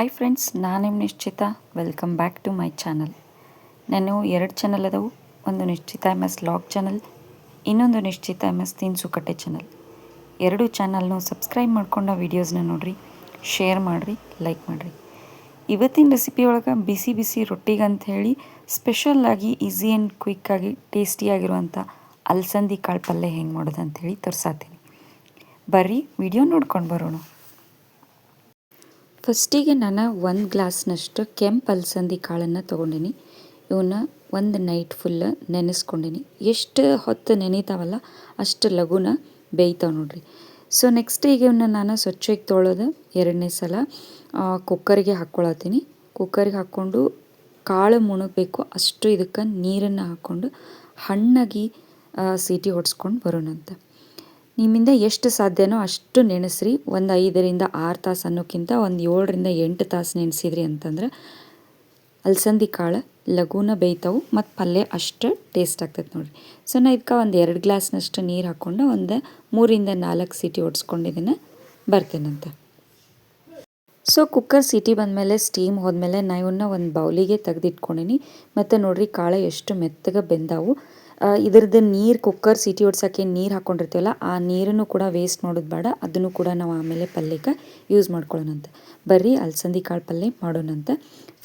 Hi friends ನಾನು ನಿಮ್ಮ ನಿಶ್ಚಿತ. Welcome back to my channel ನಾನು ಎರಡು ಚಾನಲ್ ಅದಾವು. ಒಂದು ನಿಶ್ಚಿತ ಎಂ ಎಸ್ ಲಾಗ್ ಚಾನಲ್ ಇನ್ನೊಂದು ನಿಶ್ಚಿತ ಎಂ ಎಸ್ ತಿನ್ಸುಕಟ್ಟೆ ಚಾನಲ್ ಎರಡು ಚಾನಲ್ನು ಸಬ್ಸ್ಕ್ರೈಬ್ ಮಾಡ್ಕೊಂಡ ವೀಡಿಯೋಸ್ನ ನೋಡಿರಿ ಶೇರ್ ಮಾಡಿರಿ ಲೈಕ್ ಮಾಡಿರಿ. ಇವತ್ತಿನ ರೆಸಿಪಿ ಒಳಗೆ ಬಿಸಿ ಬಿಸಿ ರೊಟ್ಟಿಗಂತ ಹೇಳಿ ಸ್ಪೆಷಲ್ಲಾಗಿ ಈಸಿ ಆ್ಯಂಡ್ ಕ್ವಿಕ್ಕಾಗಿ ಟೇಸ್ಟಿಯಾಗಿರುವಂಥ ಅಲಸಂದಿ ಕಾಳು ಪಲ್ಯ ಹೆಂಗೆ ಮಾಡೋದು ಹೇಳಿ ತೋರಿಸಾತೀನಿ. ಬರ್ರಿ ವಿಡಿಯೋ ನೋಡ್ಕೊಂಡು ಬರೋಣ. ಫಸ್ಟಿಗೆ ನಾನು ಒಂದು ಗ್ಲಾಸ್ನಷ್ಟು ಕೆಂಪು ಅಲಸಂದಿ ಕಾಳನ್ನು ತೊಗೊಂಡಿನಿ. ಇವನ್ನ ಒಂದು ನೈಟ್ ಫುಲ್ ನೆನೆಸ್ಕೊಂಡಿನಿ. ಎಷ್ಟು ಹೊತ್ತು ನೆನೀತಾವಲ್ಲ ಅಷ್ಟು ಲಘುನ ಬೇಯ್ತಾವೆ ನೋಡ್ರಿ. ಸೊ ನೆಕ್ಸ್ಟ್ ಈಗ ಇವನ್ನ ನಾನು ಸ್ವಚ್ಛವಾಗಿ ತೊಳೋದು ಎರಡನೇ ಸಲ ಕುಕ್ಕರಿಗೆ ಹಾಕ್ಕೊಳತ್ತೀನಿ. ಕುಕ್ಕರಿಗೆ ಹಾಕ್ಕೊಂಡು ಕಾಳು ಮುಣಬೇಕು ಅಷ್ಟು ಇದಕ್ಕೆ ನೀರನ್ನು ಹಾಕ್ಕೊಂಡು ಹಣ್ಣಾಗಿ ಸೀಟಿ ಹೊಡ್ಸ್ಕೊಂಡು ಬರೋಣಂತ. ನಿಮ್ಮಿಂದ ಎಷ್ಟು ಸಾಧ್ಯನೋ ಅಷ್ಟು ನೆನೆಸ್ರಿ. ಒಂದು ಐದರಿಂದ ಆರು ತಾಸು ಅನ್ನೋಕ್ಕಿಂತ ಒಂದು ಏಳರಿಂದ ಎಂಟು ತಾಸು ನೆನೆಸಿದ್ರಿ ಅಂತಂದ್ರೆ ಅಲಸಂದಿ ಕಾಳು, ಲಘುನ ಬೇಯ್ತಾವು ಮತ್ತು ಪಲ್ಯ ಅಷ್ಟು ಟೇಸ್ಟ್ ಆಗ್ತೈತೆ ನೋಡಿರಿ. ಸೊ ನಾ ಇದಕ್ಕೆ ಒಂದು ಎರಡು ಗ್ಲಾಸ್ನಷ್ಟು ನೀರು ಹಾಕ್ಕೊಂಡು ಒಂದು ಮೂರಿಂದ ನಾಲ್ಕು ಸೀಟಿ ಓಡಿಸ್ಕೊಂಡಿದ್ದೀನಿ ಬರ್ತೇನಂತೆ. ಸೊ ಕುಕ್ಕರ್ ಸಿಟಿ ಬಂದಮೇಲೆ ಸ್ಟೀಮ್ ಹೋದ್ಮೇಲೆ ನಾ ಇವನ್ನ ಒಂದು ಬೌಲಿಗೆ ತೆಗೆದಿಟ್ಕೊಂಡೀನಿ. ಮತ್ತು ನೋಡಿರಿ ಕಾಳು ಎಷ್ಟು ಮೆತ್ತಗೆ ಬೆಂದಾವು. ಇದ್ರದ್ದು ನೀರು ಕುಕ್ಕರ್ ಸಿಟಿ ಹೊಡ್ಸೋಕ್ಕೆ ನೀರು ಹಾಕ್ಕೊಂಡಿರ್ತೀವಲ್ಲ ಆ ನೀರನ್ನು ಕೂಡ ವೇಸ್ಟ್ ಮಾಡೋದು ಬೇಡ. ಅದನ್ನು ಕೂಡ ನಾವು ಆಮೇಲೆ ಪಲ್ಯಕ್ಕೆ ಯೂಸ್ ಮಾಡ್ಕೊಳ್ಳೋಣಂತ. ಬರ್ರಿ, ಅಲಸಂದಿ ಕಾಳು ಪಲ್ಯ ಮಾಡೋಣಂತ.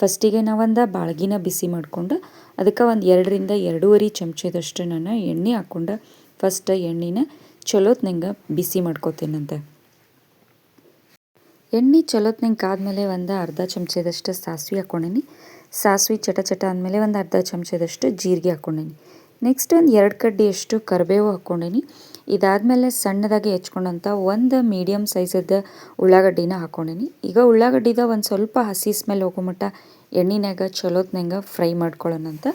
ಫಸ್ಟಿಗೆ ನಾವೊಂದು ಬಾಳ್ಗಿನ ಬಿಸಿ ಮಾಡ್ಕೊಂಡು, ಅದಕ್ಕೆ ಒಂದು ಎರಡರಿಂದ ಎರಡೂವರೆ ಚಮಚದಷ್ಟು ನಾನು ಎಣ್ಣೆ ಹಾಕ್ಕೊಂಡು ಫಸ್ಟ್ ಎಣ್ಣೆನ ಚಲೋತ್ನಂಗೆ ಬಿಸಿ ಮಾಡ್ಕೋತೇನಂತೆ. ಎಣ್ಣೆ ಚಲೋತ್ನಂಗೆ ಕಾದ್ಮೇಲೆ ಒಂದು ಅರ್ಧ ಚಮಚದಷ್ಟು ಸಾಸಿವೆ ಹಾಕ್ಕೊಂಡೀನಿ. ಸಾಸಿವೆ ಚಟ ಚಟ ಆದಮೇಲೆ ಒಂದು ಅರ್ಧ ಚಮಚದಷ್ಟು ಜೀರಿಗೆ ಹಾಕ್ಕೊಂಡೀನಿ. ನೆಕ್ಸ್ಟ್ ಒಂದು ಎರಡು ಕಡ್ಡಿಯಷ್ಟು ಕರಿಬೇವು ಹಾಕ್ಕೊಂಡೀನಿ. ಇದಾದಮೇಲೆ ಸಣ್ಣದಾಗಿ ಹೆಚ್ಕೊಂಡಂಥ ಒಂದು ಮೀಡಿಯಮ್ ಸೈಜದ ಉಳ್ಳಾಗಡ್ಡಿನ ಹಾಕ್ಕೊಂಡೀನಿ. ಈಗ ಉಳ್ಳಾಗಡ್ಡಿದ ಒಂದು ಸ್ವಲ್ಪ ಹಸಿ ಸ್ಮೆಲ್ ಹೋಗೋ ಮಟ್ಟ ಎಣ್ಣಿನಾಗ ಚಲೋತ್ನಂಗೆ ಫ್ರೈ ಮಾಡ್ಕೊಳ್ಳೋಣಂತ.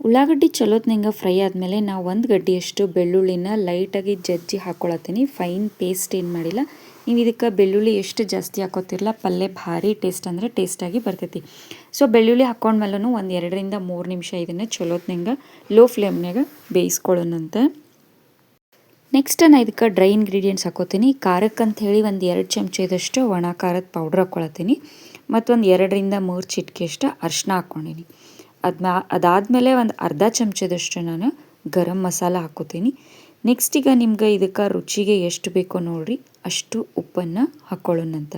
ಉಳ್ಳಾಗಡ್ಡಿ ಚಲೋತ್ನಂಗೆ ಫ್ರೈ ಆದಮೇಲೆ ನಾವು ಒಂದು ಗಡ್ಡಿಯಷ್ಟು ಬೆಳ್ಳುಳ್ಳಿನ ಲೈಟಾಗಿ ಜಜ್ಜಿ ಹಾಕ್ಕೊಳತ್ತೀನಿ ಫೈನ್ ಪೇಸ್ಟ್ ಏನು ಮಾಡಿಲ್ಲ. ನೀವು ಇದಕ್ಕೆ ಬೆಳ್ಳುಳ್ಳಿ ಎಷ್ಟು ಜಾಸ್ತಿ ಹಾಕೋತಿರಲ್ಲ ಪಲ್ಯ ಭಾರಿ ಟೇಸ್ಟ್ ಅಂದರೆ ಟೇಸ್ಟಾಗಿ ಬರ್ತೈತಿ. ಸೊ ಬೆಳ್ಳುಳ್ಳಿ ಹಾಕ್ಕೊಂಡ್ಮೇಲೂ ಒಂದು ಎರಡರಿಂದ ಮೂರು ನಿಮಿಷ ಇದನ್ನು ಚಲೋತ್ನಂಗೆ ಲೋ ಫ್ಲೇಮ್ನಾಗ ಬೇಯಿಸ್ಕೊಳ್ಳೋಣಂತೆ. ನೆಕ್ಸ್ಟ್ ನಾನು ಇದಕ್ಕೆ ಡ್ರೈ ಇಂಗ್ರೀಡಿಯೆಂಟ್ಸ್ ಹಾಕೋತೀನಿ. ಖಾರಕ್ಕೆ ಅಂತ ಒಂದು ಎರಡು ಚಮಚದಷ್ಟು ಒಣ ಖಾರದ ಪೌಡ್ರ್ ಹಾಕ್ಕೊಳತ್ತೀನಿ ಮತ್ತೊಂದು ಎರಡರಿಂದ ಮೂರು ಚಿಟಿಕೆಯಷ್ಟು ಅರ್ಶಿನ ಹಾಕ್ಕೊಂಡಿನಿ ಅದ್ಮಾ ಅದಾದಮೇಲೆ ಒಂದು ಅರ್ಧ ಚಮಚದಷ್ಟು ನಾನು ಗರಂ ಮಸಾಲ ಹಾಕೋತೀನಿ ನೆಕ್ಸ್ಟ್ ಈಗ ನಿಮ್ಗೆ ಇದಕ್ಕೆ ರುಚಿಗೆ ಎಷ್ಟು ಬೇಕೋ ನೋಡಿರಿ, ಅಷ್ಟು ಉಪ್ಪನ್ನು ಹಾಕ್ಕೊಳ್ಳೋಣಂತ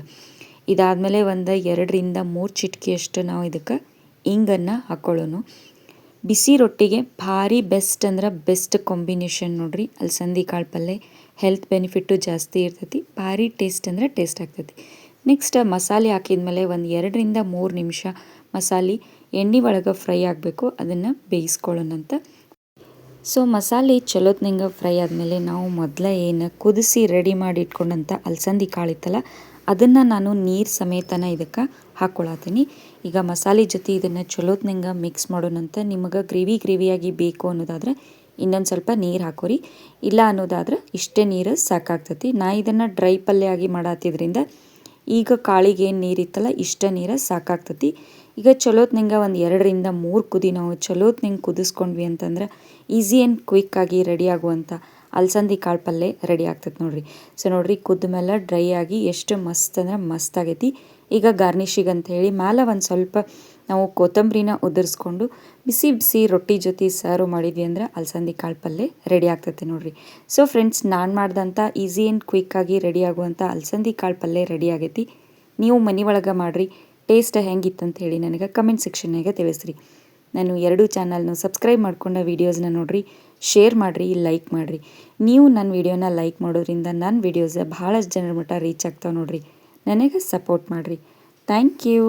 ಇದಾದಮೇಲೆ ಒಂದು ಎರಡರಿಂದ ಮೂರು ಚಿಟಿಕೆಯಷ್ಟು ನಾವು ಇದಕ್ಕೆ ಇಂಗನ್ನು ಹಾಕ್ಕೊಳ್ಳೋಣ ಬಿಸಿ ರೊಟ್ಟಿಗೆ ಭಾರಿ ಬೆಸ್ಟ್ ಅಂದ್ರೆ ಬೆಸ್ಟ್ ಕಾಂಬಿನೇಷನ್ ನೋಡ್ರಿ. ಅಲಸಂದಿ ಕಾಳು ಪಲ್ಯ ಹೆಲ್ತ್ ಬೆನಿಫಿಟ್ಟು ಜಾಸ್ತಿ ಇರ್ತೈತಿ, ಭಾರಿ ಟೇಸ್ಟ್ ಅಂದರೆ ಟೇಸ್ಟ್ ಆಗ್ತೈತಿ. ನೆಕ್ಸ್ಟ್ ಮಸಾಲೆ ಹಾಕಿದ್ಮೇಲೆ ಒಂದು ಎರಡರಿಂದ ಮೂರು ನಿಮಿಷ ಮಸಾಲೆ ಎಣ್ಣೆ ಒಳಗೆ ಫ್ರೈ ಆಗಬೇಕು, ಅದನ್ನು ಬೇಯಿಸ್ಕೊಳ್ಳೋಣಂತ. ಸೊ ಮಸಾಲೆ ಚಲೋತ್ನಂಗೆ ಫ್ರೈ ಆದಮೇಲೆ ನಾವು ಮೊದಲೇ ಏನು ಕುದಿಸಿ ರೆಡಿ ಮಾಡಿ ಇಟ್ಕೊಂಡಂಥ ಅಲಸಂದಿ ಕಾಳಿತ್ತಲ್ಲ, ಅದನ್ನು ನಾನು ನೀರು ಸಮೇತನ ಇದಕ್ಕೆ ಹಾಕ್ಕೊಳತ್ತೀನಿ ಈಗ ಮಸಾಲೆ ಜೊತೆ ಇದನ್ನು ಚಲೋತ್ನಂಗೆ ಮಿಕ್ಸ್ ಮಾಡೋಣಂತ ನಿಮಗೆ ಗ್ರೇವಿ ಗ್ರೇವಿಯಾಗಿ ಬೇಕು ಅನ್ನೋದಾದ್ರೆ ಇನ್ನೊಂದು ಸ್ವಲ್ಪ ನೀರು ಹಾಕೋರಿ. ಇಲ್ಲ ಅನ್ನೋದಾದ್ರೆ ಇಷ್ಟೇ ನೀರು ಸಾಕಾಗ್ತತಿ. ನಾ ಇದನ್ನು ಡ್ರೈ ಪಲ್ಯ ಆಗಿ ಮಾಡತ್ತಿದ್ರಿಂದ ಈಗ ಕಾಳಿಗೆ ಏನು ನೀರಿತ್ತಲ್ಲ, ಇಷ್ಟ ನೀರು ಸಾಕಾಗ್ತತಿ. ಈಗ ಚಲೋತ್ನಂಗೆ ಒಂದು ಎರಡರಿಂದ ಮೂರು ಕುದಿ ನಾವು ಚಲೋತ್ನಂಗೆ ಕುದಿಸ್ಕೊಂಡ್ವಿ ಅಂತಂದ್ರೆ ಈಸಿ ಆ್ಯಂಡ್ ಕ್ವಿಕ್ಕಾಗಿ ರೆಡಿ ಆಗುವಂಥ ಅಲಸಂದಿ ಕಾಳು ಪಲ್ಯ ರೆಡಿ ಆಗ್ತದೆ ನೋಡಿರಿ. ಸೊ ನೋಡಿರಿ, ಕುದ್ದ ಮೇಲೆ ಡ್ರೈ ಆಗಿ ಎಷ್ಟು ಮಸ್ತ್ ಅಂದ್ರೆ ಮಸ್ತ್ ಆಗೈತಿ. ಈಗ ಗಾರ್ನಿಷಿಗೆ ಅಂತ ಹೇಳಿ ಮ್ಯಾಲೆ ಒಂದು ಸ್ವಲ್ಪ ನಾವು ಕೊತ್ತಂಬರಿನ ಉದುರಿಸ್ಕೊಂಡು ಬಿಸಿ ಬಿಸಿ ರೊಟ್ಟಿ ಜೊತೆ ಸರ್ವ್ ಮಾಡಿದ್ವಿ ಅಂದರೆ ಅಲಸಂದಿ ಕಾಳು ಪಲ್ಯ ರೆಡಿ ಆಗ್ತೈತೆ ನೋಡಿರಿ. ಸೊ ಫ್ರೆಂಡ್ಸ್ ನಾನು ಮಾಡಿದಂಥ ಈಸಿ ಆ್ಯಂಡ್ ಕ್ವಿಕ್ಕಾಗಿ ರೆಡಿ ಆಗುವಂಥ ಅಲಸಂದಿ ಕಾಳು ಪಲ್ಯ ರೆಡಿ ಆಗೈತಿ. ನೀವು ಮನೆ ಒಳಗೆ ಮಾಡಿರಿ ಟೇಸ್ಟ್ ಹೆಂಗಿತ್ತು ಅಂತ ಹೇಳಿ ನನಗೆ ಕಮೆಂಟ್ ಸೆಕ್ಷನ್ನಾಗ ತಿಳಿಸ್ರಿ. ನಾನು ಎರಡು ಚಾನಲ್ನು ಸಬ್ಸ್ಕ್ರೈಬ್ ಮಾಡ್ಕೊಂಡ ವೀಡಿಯೋಸ್ನ ನೋಡಿರಿ ಶೇರ್ ಮಾಡಿರಿ ಲೈಕ್ ಮಾಡಿರಿ. ನೀವು ನನ್ನ ವೀಡಿಯೋನ ಲೈಕ್ ಮಾಡೋದ್ರಿಂದ ನನ್ನ ವೀಡಿಯೋಸ್ ಭಾಳಷ್ಟು ಜನರ ಮಟ್ಟ ರೀಚ್ ಆಗ್ತಾವೆ ನೋಡಿರಿ. ನನಗೆ ಸಪೋರ್ಟ್ ಮಾಡಿರಿ. Thank you